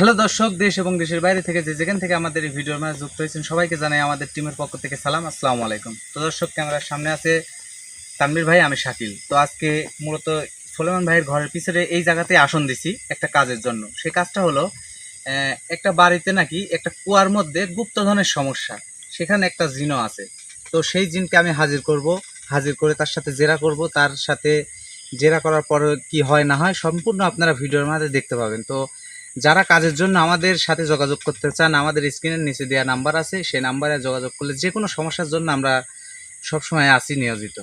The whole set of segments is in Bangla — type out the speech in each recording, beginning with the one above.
হ্যালো দর্শক, দেশ এবং দেশের বাইরে থেকে যে যেখান থেকে আমাদের এই ভিডিওর মাঝে যুক্ত হয়েছেন, সবাইকে জানাই আমাদের টিমের পক্ষ থেকে সালাম, আসসালামু আলাইকুম। তো দর্শক, ক্যামেরার সামনে আছে তানভীর ভাই, আমি শাকিল। তো আজকে মূলত সোলেমান ভাইয়ের ঘরের পিছনে এই জায়গাতে আসন দিছি একটা কাজের জন্য। সেই কাজটা হলো একটা বাড়িতে নাকি একটা কুয়ার মধ্যে গুপ্তধনের সমস্যা। সেখানে একটা জিনও আছে। তো সেই জিনকে আমি হাজির করব। হাজির করে তার সাথে জেরা করব। তার সাথে জেরা করার পর কি হয় না হয় সম্পূর্ণ আপনারা ভিডিওর মাঝে দেখতে পাবেন। তো যারা কাজের জন্য আমাদের সাথে যোগাযোগ করতে চান আমাদের স্ক্রিনের নিচে দেওয়া নাম্বার আছে সেই নাম্বারে যোগাযোগ করলে যে কোনো সমস্যার জন্য আমরা সবসময় আছি নিয়োজিত।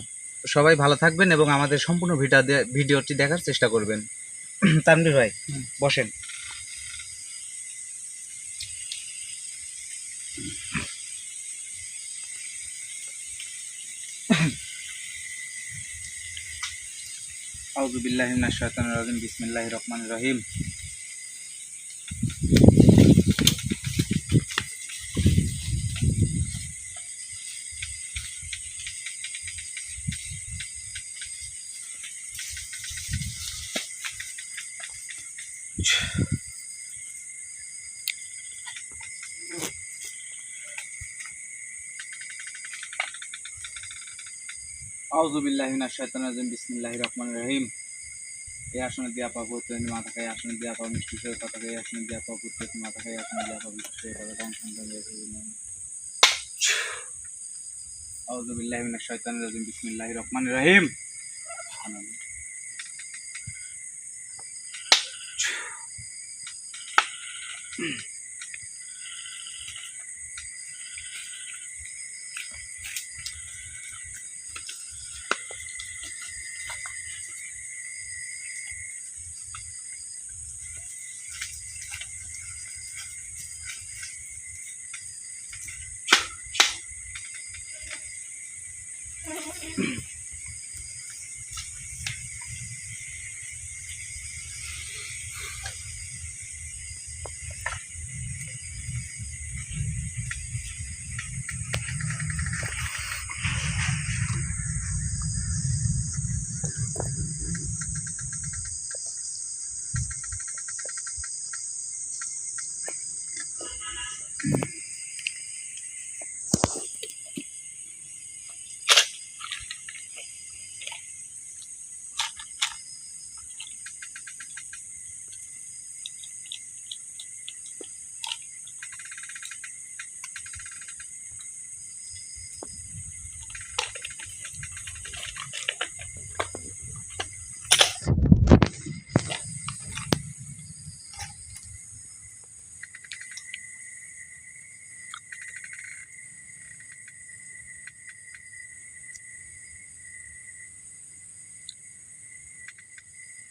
সবাই ভালো থাকবেন এবং আমাদের সম্পূর্ণ ভিডিও ভিডিওটি দেখার চেষ্টা করবেন। তানভীর ভাই বসেন। আউযু বিল্লাহি মিনাশ শাইতানির রাজিম বিসমিল্লাহির রহমানির রহিম। আউযু বিল্লাহি মিনাশ শাইতানির রাজিম, বিসমিল্লাহির রহমানির রহিম। এই আসনে দিয়া পাবো তুমি মাথা খাই আসনে দিয়া পাবো মিষ্টি সে কথা খাই আসনে দিয়া পাবো তুমি মাথা খাই আসনে দিয়া পাবো মিষ্টি সে কথা গান শুনতে আউযু বিল্লাহি মিনাশ শাইতানির রাজিম, বিসমিল্লাহির রহমানির রহিম।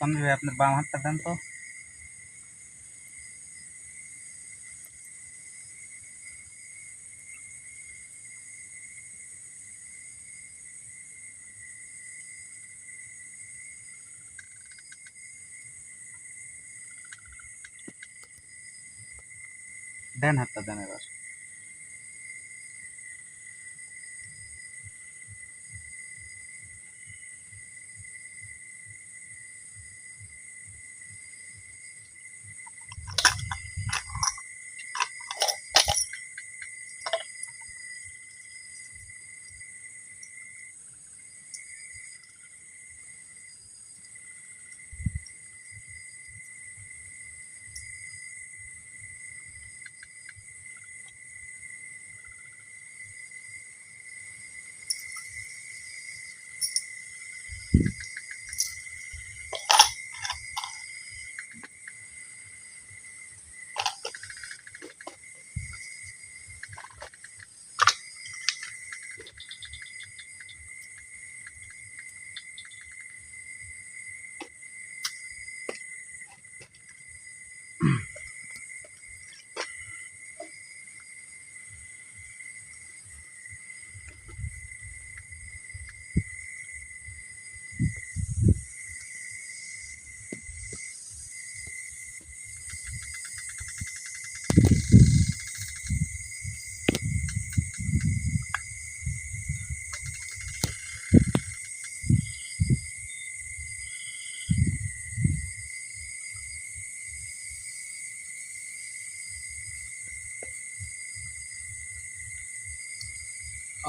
তানভীর ভাই আপনার বাম হাতটা দেন তো দেন হাতটা দেন এবার আউযু বিল্লাহি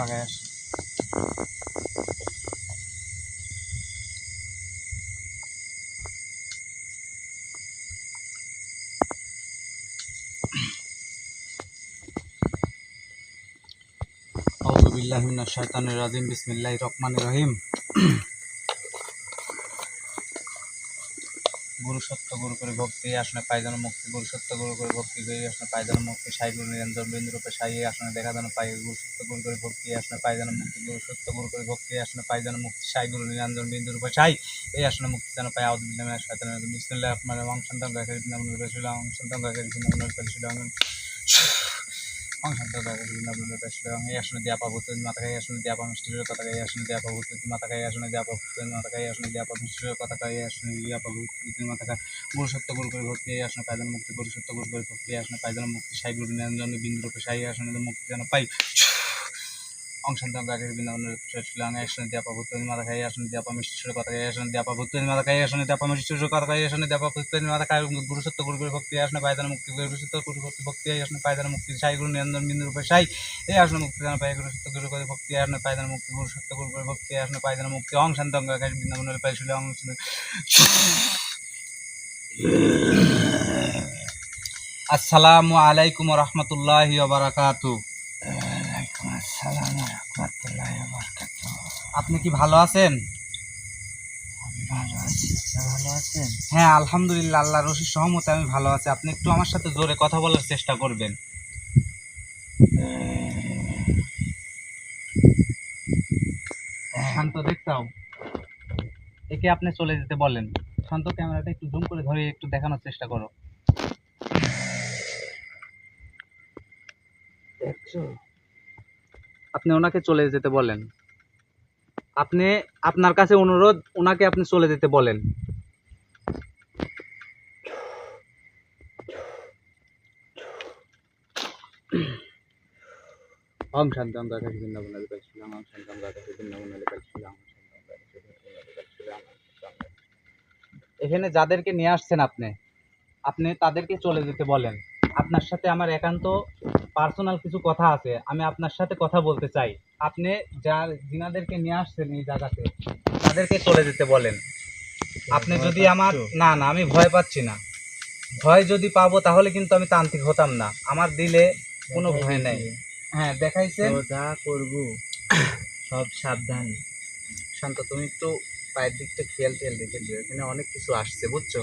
টাকায় আসে আউযু বিল্লাহি মিনাশ শাইতানির রাজিম বিসমিল্লাহির রহমানির রহিম। গুরু সত্য গুরু করে ভক্তি আসনে পাইজানো মুক্তি গুরু সত্য গুরু করে ভক্তি করে আসনে পাইজানো মুক্তি সাই গুরু নিরঞ্জন বিন্দু রূপে সাই আসনে দেখা যেন পাই গুরু সত্য গুরু করে ভক্তি আসনে পাইজানো মুক্তি গুরু সত্য গুরু করে ভক্তি আসনে পাইজানো মুক্তি সাই গুরু নিরঞ্জন বিন্দু রূপে সাই এই আসনে মুক্তি যেন পাই আউদ বিল্লাহ মিনাশ শাইতানির রাজিম বিসমিল্লাহির রহমানির রহিম সন্তান গায়কের বিভিন্ন নুরে ছিলাম সন্তান গায়কের বিনাম নুরে ছিলাম সংসদ এই আসনে দেয়া পাবো তুমি মাথা খাই আসনে দেয়া পাবো মিষ্টির কথা খাই আসনে দেয়া পাবো তুমি মাথা খাই আসনে দেয়া পাবো তুমি মাথা খাই আসনে দেয়া পাবো মিষ্টির কথা খাই আসনে দেয়া পাবো তুমি মাথা খাই গুরু সত্য গুরু করে ভক্তি, এই আসনে পায়দান মুক্তি গুরু সত্য গুরু করে ভক্তি, এই আসনে পায়দান মুক্তি সাই গুরু নিরঞ্জন বিন্দু রূপে সাই আসনে মুক্তি যেন পাই। অংশান্তর গাগের বৃন্দাবনের শিলাং আসনে দেয়া পাবো তুমি মাথা খাই আসনে দেয়া পাবো কথা খাই আসনে মাথা খাই আসনে কথা খাই আসনে মাথা খাই গুরু সত্য গুরু করে ভক্তি আসনে পাইজান মুক্তি গুরু সত্য গুরু ভক্তি ভক্তি আসনে পাইজান মুক্তি সাই গুরু নিরঞ্জন বিন্দু রূপে সাই এই আসনে মুক্তি যেন পাই গুরু গুরু করে ভক্তি আসনে পাইজান মুক্তি গুরু গুরু করে ভক্তি আসনে পাইজান মুক্তি অংশান্তর গাগের বৃন্দাবনের পাই শিলাং আসসালামু আলাইকুম রহমতুল্লাহি বারাকাতু ওয়ালাইকুম আসসালাম রহমতুল্লাহ বরকাত আপনি কি ভালো আছেন? হ্যাঁ আলহামদুলিল্লাহ আল্লাহ রশির সহমতে আমি ভালো আছি। আপনি একটু আমার সাথে জোরে কথা বলার চেষ্টা করবেন। শান্ত দেখতাও একে আপনি চলে যেতে বলেন। শান্ত ক্যামেরাটা একটু জুম করে ধরে একটু দেখানোর চেষ্টা করো। আপনি ওনাকে চলে যেতে বলেন। আপনি আপনার কাছে অনুরোধ, ওনাকে আপনি চলে যেতে বলেন। ওম শান্তম শান্তম গাকাশি বৃন্দাবন আলী পাইছিলাম ওম শান্তম গাকাশি বৃন্দাবন আলী পাইছিলাম এখানে যাদেরকে নিয়ে আসছেন আপনি আপনি তাদেরকে চলে যেতে বলেন। আপনার সাথে আমার একান্ত পার্সোনাল কিছু কথা আছে। আমি আপনার সাথে কথা বলতে চাই। আপনি যার যিনাদেরকে নিয়ে আসছেন এই জায়গাতে তাদেরকে চলে যেতে বলেন। আপনি যদি আমার না না আমি ভয় পাচ্ছি না। ভয় যদি পাবো তাহলে কিন্তু আমি তান্ত্রিক হতাম না। আমার দিলে কোনো ভয় নেই। হ্যাঁ দেখাইছেন তো যা করব সব সাবধান। শান্ত তুমি একটু পায়ের দিকটা খেয়াল টেয়াল রেখে দিও। এখানে অনেক কিছু আসছে বুঝছ?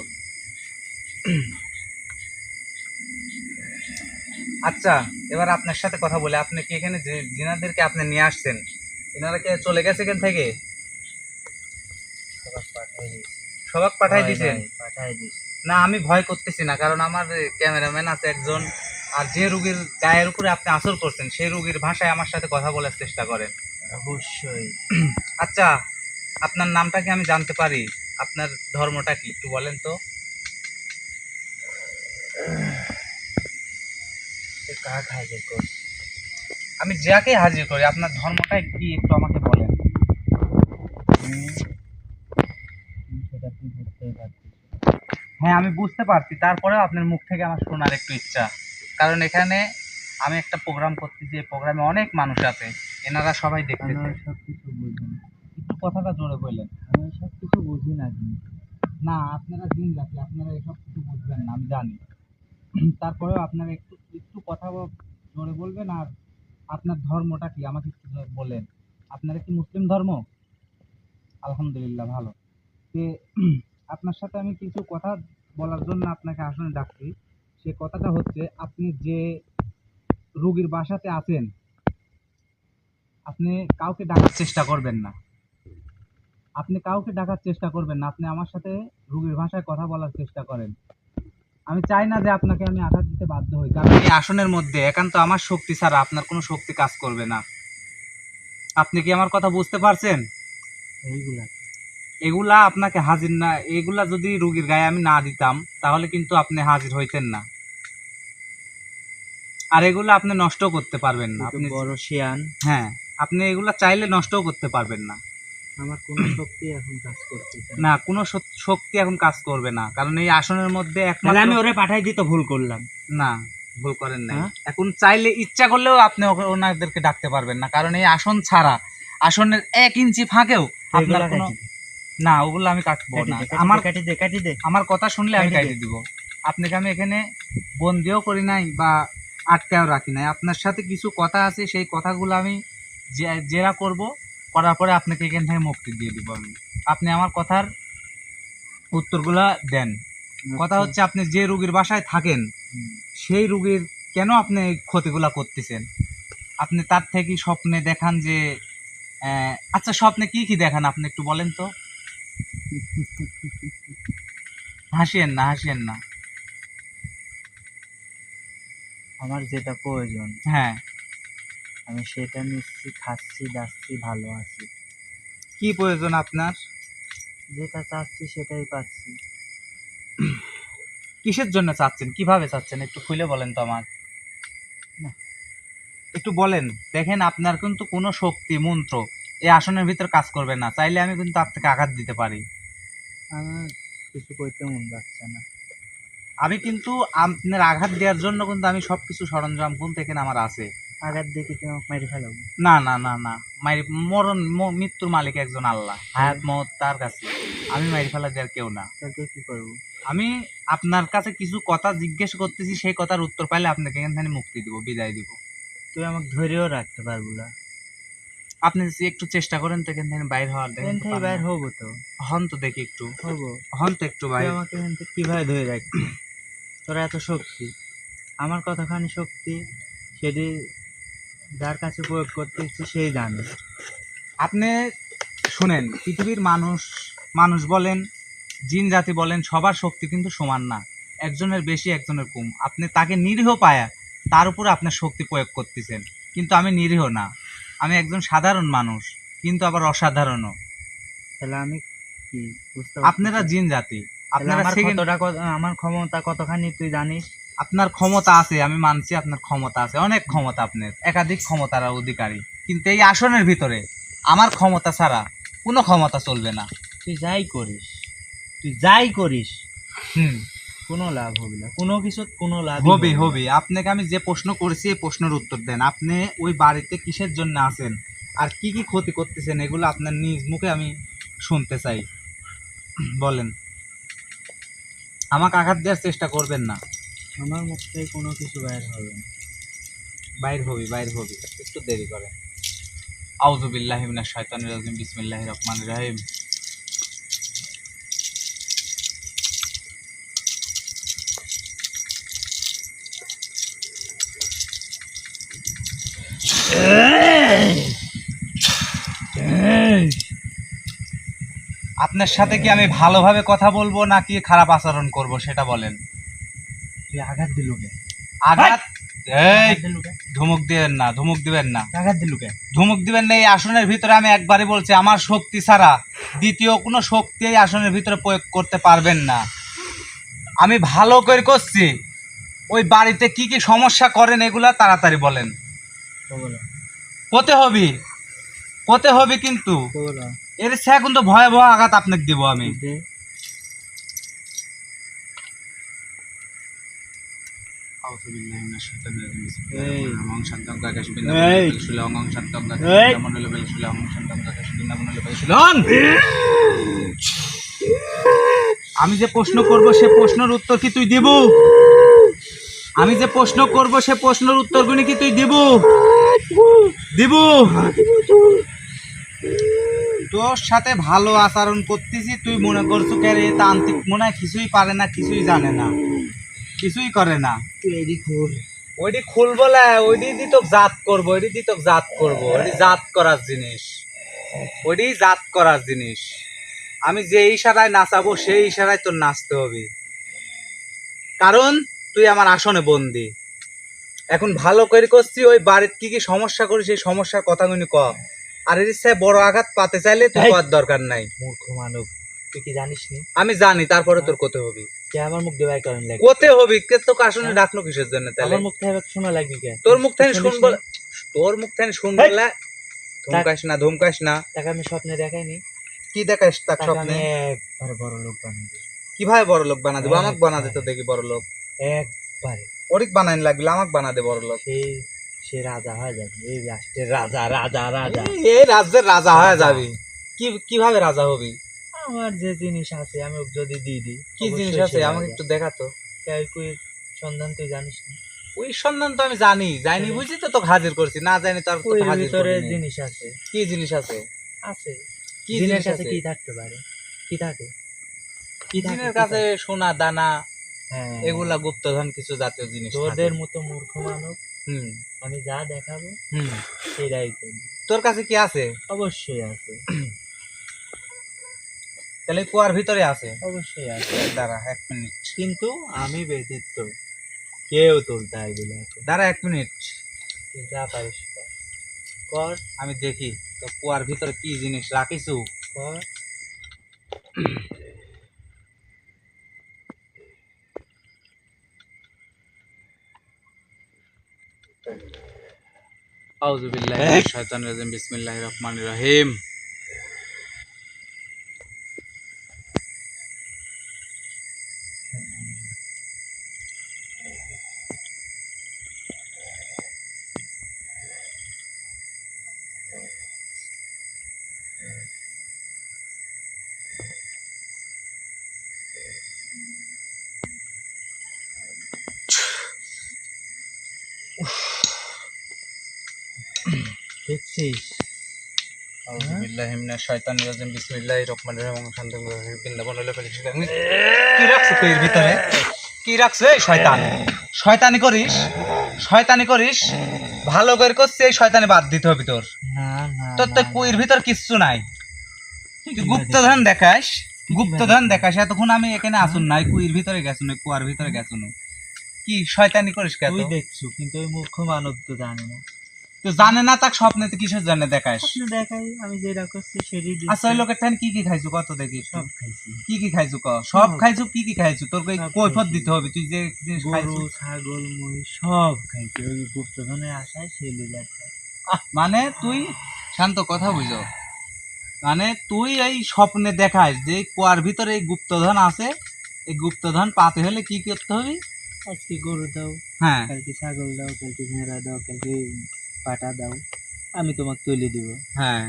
আচ্ছা এবার আপনার সাথে কথা বলে। আপনি কি এখানে যে যিনাদেরকে আপনি নিয়ে আসছেন এনারা কি চলে গেছে এখান থেকে? সবাক পাঠাই দিছেন না আমি ভয় করতেছি না কারণ আমার ক্যামেরাম্যান আছে একজন আর যে রুগীর গায়ের উপরে আপনি আসর করছেন সেই রুগীর ভাষায় আমার সাথে কথা বলার চেষ্টা করেন। অবশ্যই। আচ্ছা আপনার নামটা কি আমি জানতে পারি? আপনার ধর্মটা কি একটু বলেন তো। কাক হাজির করছি আমি যাকে হাজির করি আপনার ধর্মটা কি একটু আমাকে বলেন। সেটা তুই বুঝতেই পারছিস হ্যাঁ আমি বুঝতে পারছি। তারপরেও আপনার মুখ থেকে আমার শোনার একটু ইচ্ছা। কারণ এখানে আমি একটা প্রোগ্রাম করতেছি এই প্রোগ্রামে অনেক মানুষ আছে। এনারা সবাই আমি দেখতেছে সব কিছু একটু কথাটা জোরে বললেন। আমি সব কিছু বুঝি না না আপনারা দিন রাখি আপনারা এসব কিছু বুঝবেন না আমি জানি। তারপরেও আপনারা একটু একটু কথা জোরে বলবেন আর আপনার ধর্মটা কি? আমাকে একটু বলেন। আপনারা কি মুসলিম ধর্ম? আলহামদুলিল্লাহ, ভালো। তে আপনার সাথে আমি কিছু কথা বলার জন্য আপনাকে আসনে ডাকছি। সে কথাটা হচ্ছে, আপনি যে রোগীর বাসাতে আছেন, আপনি কাউকে ডাকার চেষ্টা করবেন না। আপনি কাউকে ডাকার চেষ্টা করবেন না। আপনি আমার সাথে রুগীর ভাষায় কথা বলার চেষ্টা করেন। আমি চাই না যে আপনাকে আমি আঘাত দিতে বাধ্য হই কারণ এই আসনের মধ্যে একান্ত আমার শক্তি ছাড়া আপনার কোনো শক্তি কাজ করবে না। আপনি কি আমার কথা বুঝতে পারছেন? এইগুলা। এগুলা আপনাকে হাজির না এগুলা যদি রুগীর গায়ে আমি না দিতাম তাহলে কিন্তু আপনি হাজির হইতেন না। আর এগুলো আপনি নষ্ট করতে পারবেন না। আপনি বড় শিয়ান। হ্যাঁ আপনি এগুলা চাইলে নষ্টও করতে পারবেন না। আমার কোনো শক্তি এখন কাজ করতেছে না। না কোনো শক্তি এখন কাজ করবে না। কারণ এই আসনের মধ্যে একমাত্র আমি ওরে পাঠাই দিতে ভুল করলাম। না ভুল করেন নাই। হ্যাঁ? এখন চাইলে ইচ্ছা করলেও আপনি ওনাদেরকে ডাকতে পারবেন না। কারণ এই আসন ছাড়া আসনের এক ইঞ্চি ফাঁকেও আপনার কোনো না ওগুলো আমি কাটবো না। আমার কাটি দে কাটি দে। আমার কথা শুনলে আমি কাটি দিব। আপনাকে আমি এখানে বন্দিও করি নাই বা আটকাও রাখি নাই। আপনার সাথে কিছু কথা আছে সেই কথাগুলো আমি জেরা করব। করার পরে আপনাকে এখান থেকে মুক্তি দিয়ে দিব আমি। আপনি আমার কথার উত্তরগুলা দেন। কথা আচ্ছা। হচ্ছে আপনি যে রুগীর বাসায় থাকেন সেই রুগীর কেন আপনি এই ক্ষতিগুলা করতেছেন? আপনি তার থেকে স্বপ্নে দেখান যে আচ্ছা স্বপ্নে কি কি দেখান আপনি একটু বলেন তো? হাসিয়েন না হাসিয়েন না। আমার যেটা প্রয়োজন হ্যাঁ। আমি সেটা নিচ্ছি খাচ্ছি দাচ্ছি ভালো আছি। কি প্রয়োজন আপনার? যেটা চাচ্ছি সেটাই পাচ্ছি। কিসের জন্য চাচ্ছেন? কীভাবে চাচ্ছেন? একটু খুলে বলেন তো আমার একটু বলেন। দেখেন আপনার কিন্তু কোনো শক্তি মন্ত্র এই আসনের ভিতর কাজ করবে না। চাইলে আমি কিন্তু আপনাকে আঘাত দিতে পারি। আমার কিছু করতে মন যাচ্ছে না। আমি কিন্তু আপনার আঘাত দেওয়ার জন্য কিন্তু আমি সবকিছু সরঞ্জাম কিন্তু এখানে আমার আছে? আঘাত তুমি আমাকে মেরে ফেলাবো? না না না না। মারি মরণ ম- মৃত্যুর মালিক একজন আল্লাহ। হায়াত মত তার কাছে। আমি মারি ফেলা দেওয়ার কেউ না। কি করব? আমি আপনার কাছে কিছু কথা জিজ্ঞেস করতেছি সেই কথার উত্তর পাইলে আপনাকে এখান মুক্তি দিব বিদায় দিব। তুই আমাকে ধরেও রাখতে পারব না। আপনি যদি একটু চেষ্টা করেন তো এখান থেকে বাইর হওয়ার দেখেন থেকে বাইর হব তো। হন তো দেখি একটু। হব। হন তো একটু বাইর আমাকে এখান থেকে কীভাবে ধরে রাখবি? তোরা এত শক্তি। আমার কতখানি শক্তি সেটি যার কাছে প্রয়োগ করতেছি সেই জানে আপনি শুনেন পৃথিবীর মানুষ মানুষ বলেন জিন জাতি বলেন সবার শক্তি কিন্তু সমান না। একজনের বেশি একজনের কম। আপনি তাকে নিরীহ পায়া তার উপর আপনার শক্তি প্রয়োগ করতেছেন। কিন্তু আমি নিরীহ না। আমি একজন সাধারণ মানুষ কিন্তু আবার অসাধারণও। তাহলে আমি কি বুঝতে আপনারা জিন জাতি। আপনার আমার ক্ষমতা কতখানি তুই জানিস? আপনার ক্ষমতা আছে আমি মানছি আপনার ক্ষমতা আছে অনেক ক্ষমতা আপনার একাধিক ক্ষমতার অধিকারী। কিন্তু এই আসনের ভিতরে আমার ক্ষমতা ছাড়া কোনো ক্ষমতা চলবে না। তুই যাই করিস তুই যাই করিস হুম। কোনো লাভ হবে না কোনো কিছু কোনো লাভ হবে হবে। আপনাকে আমি যে প্রশ্ন করেছি এই প্রশ্নের উত্তর দেন। আপনি ওই বাড়িতে কিসের জন্য আছেন? আর কি কি ক্ষতি করতেছেন? এগুলো আপনার নিজ মুখে আমি শুনতে চাই। বলেন। আমাকে আঘাত দেওয়ার চেষ্টা করবেন না। আমার মুখ থেকে কোনো কিছু বাইর হবে না। বাইর হবি বাইর হবি, একটু দেরি করেন আউযুবিল্লাহি মিনাশ শাইতানির রাজিম, বিসমিল্লাহির রহমানির রহিম। আপনার সাথে কি আমি ভালোভাবে কথা বলব নাকি খারাপ আচরণ করব, সেটা বলেন। তুই আঘাত দিলু কে? আঘাত এই ধমক দিবেন না ধমক দিবেন না। আঘাত দিলু কে? ধমক দিবেন না এই আসনের ভিতরে আমি একবারই বলছি আমার শক্তি ছাড়া দ্বিতীয় কোনো শক্তি এই আসনের ভিতরে প্রয়োগ করতে পারবেন না। আমি ভালো করে করছি। ওই বাড়িতে কি কি সমস্যা করেন এগুলা তাড়াতাড়ি বলেন। কোতে হবি। কোতে হবে কিন্তু। এর সে কিন্তু ভয়াবহ আঘাত আপনাকে দিব আমি দে এই। এই। এই। আমি যে প্রশ্ন করব সে প্রশ্নের উত্তর কি তুই দিব? আমি যে প্রশ্ন করব সে প্রশ্নের উত্তরগুলি কি তুই দিব? দিব? তোর সাথে ভালো আচরণ করতেছি তুই মনে করছ কে তান্ত্রিক মনে হয় কিছুই পারে না কিছুই জানে না। কিছুই করে না। তুই ঘুর ওইটি খুলবো না ওইটি দি তো জাত করব ওইটি দি তো জাত করব ওইটি জাত করার জিনিস। ওইটি জাত করার জিনিস। আমি যে ইশারায় নাচাবো সেই ইশারায় তোর নাচতে হবে। কারণ তুই আমার আসনে বন্দি। এখন ভালো করে করছি ওই বাড়ির কি কি সমস্যা করি সেই সমস্যার কথাগুলি ক। আর এর ইচ্ছায় বড় আঘাত পাতে চাইলে তুই এই। দরকার নাই। মূর্খ মানব তুই কি জানিস নি আমি জানি তারপরে তোর কোতে হবি। কে আমার মুখ দিয়ে বাই করেন লাগে। কোতে হবি? কে তোকে আসনে ডাকলো কিসের জন্য তাহলে? আমার মুখ থেকে শোনা লাগবে কে? তোর মুখ থেকে শুনিস তোর মুখ থেকে শুনব ধমকাস না ধমকাস না। তাকে আমি স্বপ্নে দেখাইনি। কি দেখাস তার স্বপ্নে? একবার বড় লোক বানিয়ে দিই কীভাবে বড় লোক বানা দেবো? হ্যাঁ, আমাকে বানা দে তো দেখি বড় লোক। একবারে। ওরিক বানাইন লাগলে আমাকে বানা দে বড় লোক। সেই সে রাজা হয়ে যাবে। এই রাষ্ট্রের রাজা রাজা রাজা। এই- এই রাজ্যের রাজা হয়ে যাবি। কি কীভাবে রাজা হবি? আমার যে জিনিস আছে আমি যদি দিয়ে দিই কি জিনিস আছে? আমাকে একটু দেখাতো। কেউ কুই সন্ধান তুই জানিস না? ওই সন্ধান তো আমি জানি। জানি বুঝি তো তোকে হাজির করছি। না জানি তার হাজির ভিতরে জিনিস আছে। কি জিনিস আছে? আছে। কি জিনিস আছে? কি থাকতে পারে? কি থাকে? কি জিনের কাছে সোনা দানা হ্যাঁ। এগুলা গুপ্তধন কিছু জাতীয় জিনিস। তোদের মতো মূর্খ মানব হুম। আমি যা দেখাবো হুম। সেটাই তোর কাছে কি আছে? অবশ্যই আছে। তাহলে কুয়ার ভিতরে আছে। অবশ্যই আছে। দাঁড়া এক মিনিট। কিন্তু আমি ব্যতীত কেউ তুলতে আসবে না দাঁড়া এক মিনিট। তুই যা পারিস কর। কর। আমি দেখি তো কুয়ার ভিতরে কি জিনিস রাখিছু? কর। আউযু বিল্লাহি মিনাশ শাইতানির রাজিম বিসমিল্লাহির রহমানির রহিম। দেখছিস? আউযু মিনাশ শাইতানির রাজিম বিসমিল্লাহির রহমানির রহিম শান্তি বৃন্দাবন হলে ফেলিস কি রাখছো তুই ভিতরে? কি রাখছো এই শয়তান? শয়তানি করিস? শয়তানি করিস? ভালো করে করছিস এই শয়তানি বাদ দিতে হবে তোর। না না তোর তো কুইর ভিতর কিচ্ছু নাই। গুপ্তধন দেখাস গুপ্তধন দেখাস এতক্ষণ আমি এখানে আসুন নাই কুইর ভিতরে গেছুন কুয়ার ভিতরে গেছুন কি শয়তানি করিস কেন তুই দেখছ কিন্তু ওই মূর্খ মানব তো জানে না। তো জানে না তাক স্বপ্নে তো কিসের জন্য স্বপ্নে দেখাই আমি যেটা করছি সেটাই দিচ্ছি। আচ্ছা ওই লোকের ঠান কি কি খাইছু? কত দেখি? সব খাইছি। কি কি খাইছু ক সব। খাইছু? কি কি খাইছু? তোর কই কৈফত দিতে হবে? তুই যে জিনিস গরু ছাগল মহিষ সব খাইছি। ওই গুপ্তধনের আশায় সে লিজা খায় মানে তুই শান্ত কথা বুঝো। মানে তুই এই স্বপ্নে দেখাস যে কুয়ার ভিতরে এই গুপ্তধন আছে। এই গুপ্তধন পাতে হলে কি করতে হবে? আজকে গরু দাও হ্যাঁ। কালকে ছাগল দাও কালকে ভেড়া দাও কালকে পাটা দাও আমি তোমাকে তুলে দিব। হ্যাঁ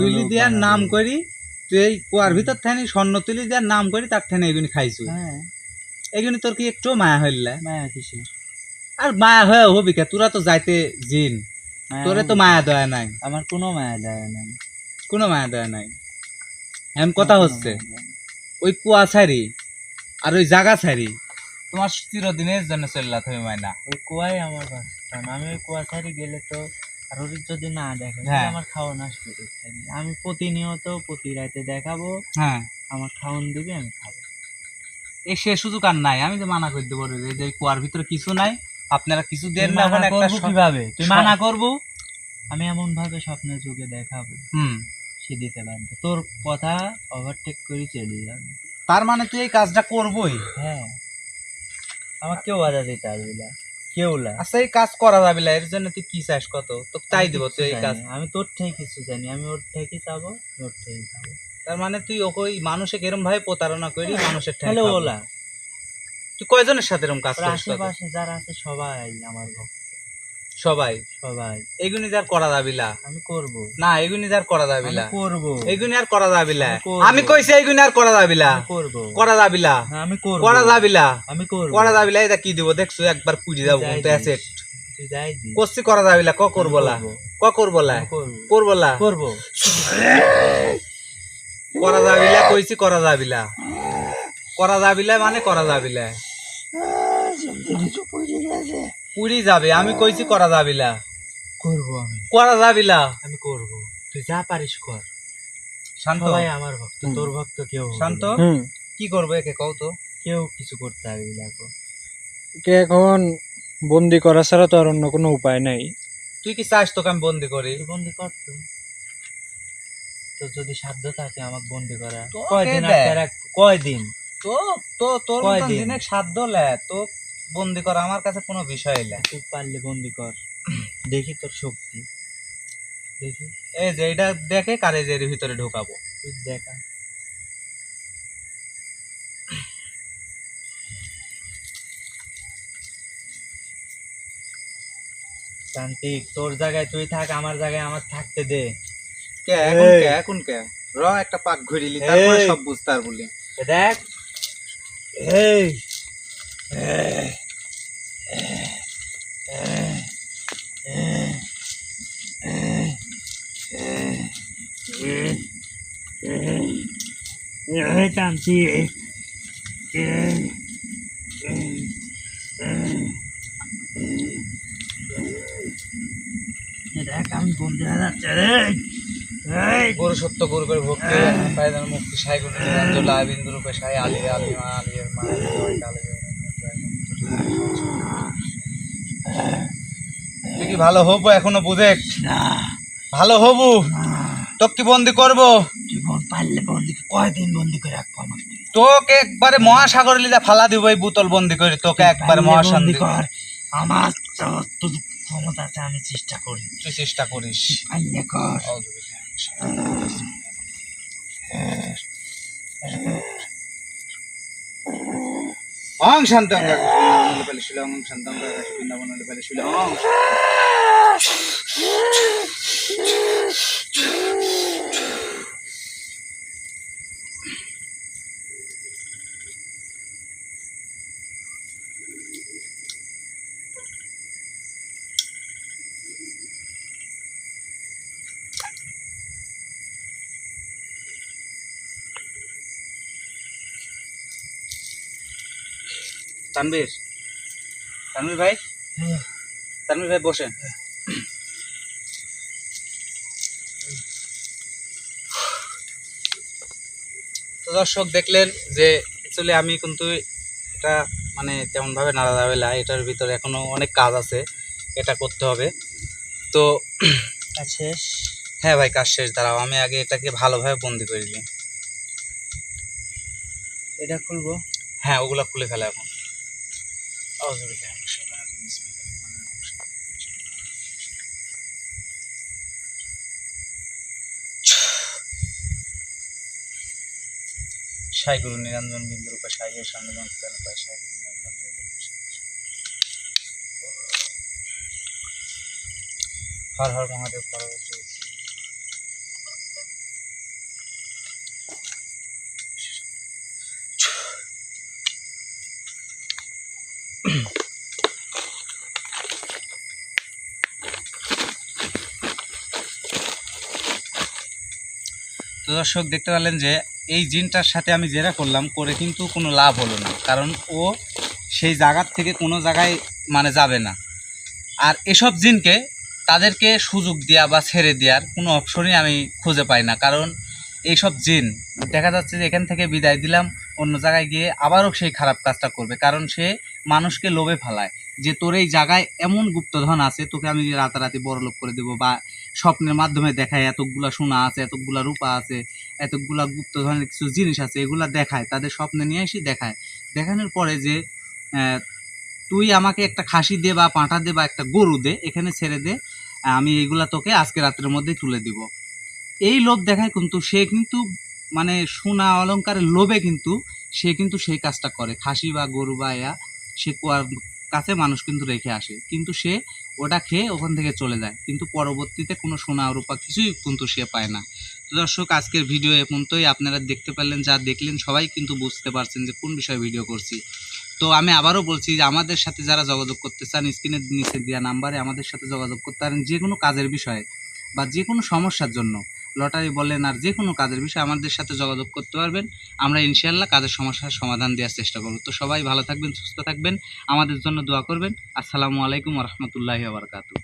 তুলি দেওয়ার নাম করি তুই এই কুয়ার ভিতর থানি স্বর্ণ তুলি দেওয়ার নাম করি তার ঠানে এগুনি খাইছু। হ্যাঁ। এগুনি তোর কি একটু মায়া হইলে মায়া কিসের? আর মায়া হয়ে হবি কে? তোরা তো যাইতে জিন। তোরে তো মায়া দয়া নাই। আমার কোনো মায়া দেয় নাই। কোনো মায়া দয়া নাই। এমন কথা হচ্ছে। ওই কুয়া ছাড়ি আর ওই জায়গা ছাড়ি তোমার চিরদিনের জন্য চললা তুমি মায়না ওই কুয়াই আমার বাসস্থান আমি ওই কুয়া গেলে তো আর ওর যদি না দেখে হ্যাঁ। আমার খাওয়া নষ্ট করতে আমি প্রতিনিয়ত প্রতি রাতে দেখাবো হ্যাঁ। আমার খাওয়ান দিবে আমি খাব। এই সে সুযোগ আর নাই আমি যে মানা করতে পারব যে যে কুয়ার ভিতরে কিছু নাই আপনারা কিছু দেন না ওখানে একটা কীভাবে? তুই মানা করব আমি এমন ভাবে স্বপ্নের যুগে দেখাবো। হুম। সে দিতে পারবে তোর কথা ওভারটেক করে চলে যাবে। তার মানে তুই এই কাজটা করবই? হ্যাঁ। আমার কেউ বাধা দিতে পারবি না। কেউ না। আচ্ছা এই কাজ করা যাবে না এর জন্য তুই কি চাস কত? তো তাই দিব তুই এই কাজ। আমি তোর থেকে কিছু জানি আমি ওর থেকে চাবো ওর থেকে খাব তার মানে তুই ওই মানুষে এরম ভাবে প্রতারণা করি মানুষের ঠেলে ওলা। তুই কয়জনের সাথে এরকম কাজ করিস আশেপাশে যারা আছে সবাই আমার ভক্ত। সবাই সবাই এগুনি যার করা যাবিলা আমি করব না এগুনি যার করা আমি করব এগুনি আর করা যাবিলা আমি আমি কইছি এগুনি আর করা আমি করব করা হ্যাঁ, আমি করব করা যাবিলা আমি করব করা যাবিলা এটা কি দিব দেখছ একবার যাব দিস। অ্যাসেট করা যাবিলা ক করবলা ক করবলা করব করবলা করব করা যাবিলা কইছি করা যাবিলা করা যাবিলা মানে করা যাবিলা পুরি যাবে আমি কইছি করা যাবিলা করব আমি। করা যাবিলা আমি করব। তুই যা পারিস কর। শান্ত। সবাই আমার ভক্ত তোর ভক্ত কেউ শান্ত? কি করব একে কও তো? কেউ কিছু করতে পারবি না এখন। কে এখন বন্দি করা ছাড়া তো আর অন্য কোনো উপায় নাই। তুই কি চাস তোকে আমি বন্দি করি? বন্দি কর তো। তোর যদি সাধ্য থাকে আমাকে বন্দি করা। কয়দিন কয়দিন? তো তো তোর দিনে সাধ্য লে। তো বন্দি করা আমার কাছে কোনো বিষয় লে তুই পারলে বন্দি কর। দেখি তোর শক্তি। দেখি। এই যে এটা দেখে কারেজের ভিতরে ঢোকাবো। তুই দেখা। শান্তিক তোর জায়গায় তুই থাক আমার জায়গায় আমার থাকতে দে। কে এখন কে এখন কে? র একটা পাক ঘুরিলি তারপরে এই। সব বুঝতে আর বলি এ দেখ এই। টানছি দেখ আমি বন্ধু যাচ্ছে রে গুরু সত্য গুরু করে ভক্তি পায়দান মুক্তি সাই গুরু রূপে সাই আলী মা কি ভালো হব এখনও বুঝে ভালো হবু তোকে কি বন্দি করব বল- পারলে বন্দি কয়দিন বন্দি করে রাখব আমাকে? তোকে একবারে মহাসাগর লিদা ফালা দিব এই বোতল বন্দি করে তোকে একবারে মহাসাগর কর। আমার যতটুকু ক্ষমতা আছে আমি চেষ্টা করি। তুই চেষ্টা করিস। পারলে কর। অং শান্ত অঙ্গা বলে পেলে অং শান্ত বৃন্দাবন অং তানবীর তানবীর ভাই? তানবীর ভাই বসেন। তো দর্শক দেখলেন যে অ্যাকচুয়ালি আমি কিন্তু এটা মানে তেমনভাবে নাড়া যাবে না এটার ভিতরে এখনও অনেক কাজ আছে এটা করতে হবে। তো শেষ? হ্যাঁ ভাই কাজ শেষ দাঁড়াও আমি আগে এটাকে ভালোভাবে বন্দি করে দিই। এটা খুলবো? হ্যাঁ ওগুলা খুলে ফেলা এখন। সাই গুরু নিরঞ্জন বিন্দু রূপে সাই এর সামনে মন্ত্র পায় সাই গুরু নিরঞ্জন। হর হর মহাদেব পরবর্তী দর্শক দেখতে পেলেন যে এই জিনটার সাথে আমি যেটা করলাম, করে কিন্তু কোনো লাভ হলো না। কারণ ও সেই জায়গার থেকে কোনো জায়গায় মানে যাবে না। আর এসব জিনকে তাদেরকে সুযোগ দেওয়া বা ছেড়ে দেওয়ার কোনো অপশনই আমি খুঁজে পাই না। কারণ এইসব জিন, দেখা যাচ্ছে যে এখান থেকে বিদায় দিলাম, অন্য জায়গায় গিয়ে আবারও সেই খারাপ কাজটা করবে। কারণ সে মানুষকে লোভে ফেলায়। যে তোর এই জায়গায় এমন গুপ্তধন আছে, তোকে আমি রাতারাতি বড়লোক করে দেবো বা স্বপ্নের মাধ্যমে দেখায়, এতগুলা সোনা আছে, এতগুলা রূপা আছে, এতগুলা গুপ্ত ধরনের কিছু জিনিস আছে, এগুলা দেখায়, তাদের স্বপ্নে নিয়ে এসে দেখায়। দেখানোর পরে যে তুই আমাকে একটা খাসি দে বা পাঁঠা দে বা একটা গরু দে, এখানে ছেড়ে দে, আমি এইগুলা তোকে আজকে রাত্রের মধ্যেই তুলে দিব। এই লোভ দেখায় কিন্তু সে কিন্তু মানে সোনা অলংকারের লোভে কিন্তু সে কিন্তু সেই কাজটা করে। খাসি বা গরু বা ইয়া সে কুয়ার কাছে মানুষ কিন্তু রেখে আসে। কিন্তু সে ওটা খেয়ে ওখান থেকে চলে যায়। কিন্তু পরবর্তীতে কোনো সোনা রূপা কিছুই কিন্তু সে পায় না। তো দর্শক, আজকের ভিডিও এ পর্যন্তই। আপনারা দেখতে পারলেন, যা দেখলেন, সবাই কিন্তু বুঝতে পারছেন যে কোন বিষয়ে ভিডিও করছি। তো আমি আবারও বলছি যে আমাদের সাথে যারা যোগাযোগ করতে চান স্ক্রিনের নিচে দেওয়া নাম্বারে আমাদের সাথে যোগাযোগ করতে পারেন যে কোনো কাজের বিষয়ে বা যে কোনো সমস্যার জন্য। লটারি বলেন আর যে কোনো কাজের বিষয়ে আমাদের সাথে যোগাযোগ করতে পারবেন। আমরা ইনশাআল্লাহ কাজের সমস্যার সমাধান দেওয়ার চেষ্টা করব। তো সবাই ভালো থাকবেন, সুস্থ থাকবেন। আমাদের জন্য দোয়া করবেন। আসসালামু আলাইকুম রহমতুল্লাহ আবরকাতু